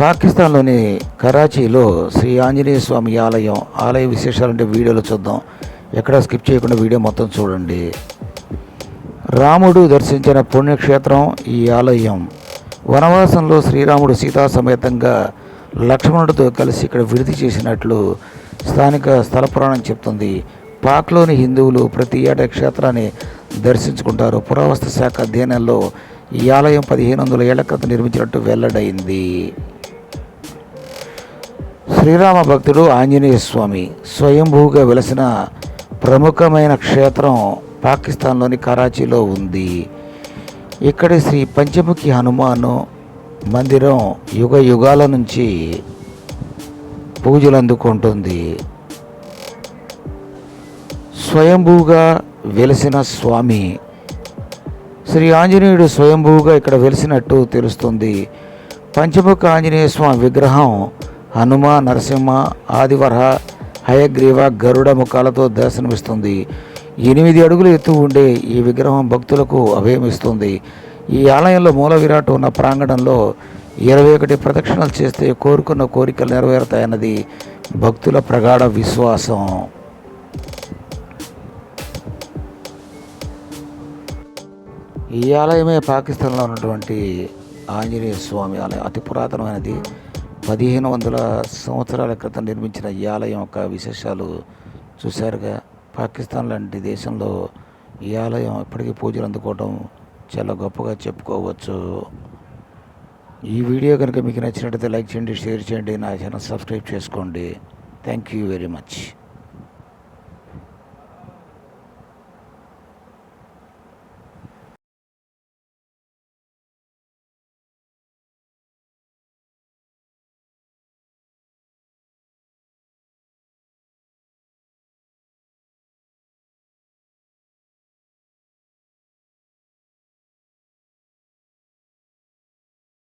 పాకిస్తాన్లోని కరాచీలో శ్రీ ఆంజనేయ స్వామి ఆలయం ఆలయ విశేషాలంటే వీడియోలో చూద్దాం. ఎక్కడ స్కిప్ చేయకుండా వీడియో మొత్తం చూడండి. రాముడు దర్శించిన పుణ్యక్షేత్రం ఈ ఆలయం. వనవాసంలో శ్రీరాముడు సీతా సమేతంగా లక్ష్మణుడితో కలిసి ఇక్కడ విడిది చేసినట్లు స్థానిక స్థల పురాణం చెప్తుంది. పాక్లోని హిందువులు ప్రతి ఏటా క్షేత్రాన్ని దర్శించుకుంటారు. పురావస్తు శాఖ అధ్యయనంలో ఈ ఆలయం పదిహేను వందల ఏళ్ళ క్రితం నిర్మించినట్టు వెల్లడైంది. శ్రీరామ భక్తుడు ఆంజనేయ స్వామి స్వయంభూగా వెలసిన ప్రముఖమైన క్షేత్రం పాకిస్తాన్లోని కరాచీలో ఉంది. ఇక్కడి శ్రీ పంచముఖి హనుమాను మందిరం యుగ యుగాల నుంచి పూజలు అందుకుంటుంది. స్వయంభూగా వెలిసిన స్వామి శ్రీ ఆంజనేయుడు స్వయంభూగా ఇక్కడ వెలిసినట్టు తెలుస్తుంది. పంచముఖ ఆంజనేయ స్వామి విగ్రహం హనుమ నరసింహ ఆదివరహ హయగ్రీవ గరుడ ముఖాలతో దర్శనమిస్తుంది. ఎనిమిది అడుగులు ఎత్తు ఉండే ఈ విగ్రహం భక్తులకు అభయమిస్తుంది. ఈ ఆలయంలో మూల విరాట్ ఉన్న ప్రాంగణంలో ఇరవై ఒకటి ప్రదక్షిణలు చేస్తే కోరుకున్న కోరికలు నెరవేరుతాయన్నది భక్తుల ప్రగాఢ విశ్వాసం. ఈ ఆలయమే పాకిస్తాన్లో ఉన్నటువంటి ఆంజనేయ స్వామి ఆలయం అతి పురాతనమైనది. పదిహేను వందల సంవత్సరాల క్రితం నిర్మించిన ఈ ఆలయం యొక్క విశేషాలు చూశారుగా. పాకిస్తాన్ లాంటి దేశంలో ఈ ఆలయం ఇప్పటికీ పూజలు అందుకోవడం చాలా గొప్పగా చెప్పుకోవచ్చు. ఈ వీడియో కనుక మీకు నచ్చినట్లయితే లైక్ చేయండి షేర్ చేయండి నా ఛానల్ సబ్స్క్రైబ్ చేసుకోండి. Thank you very much.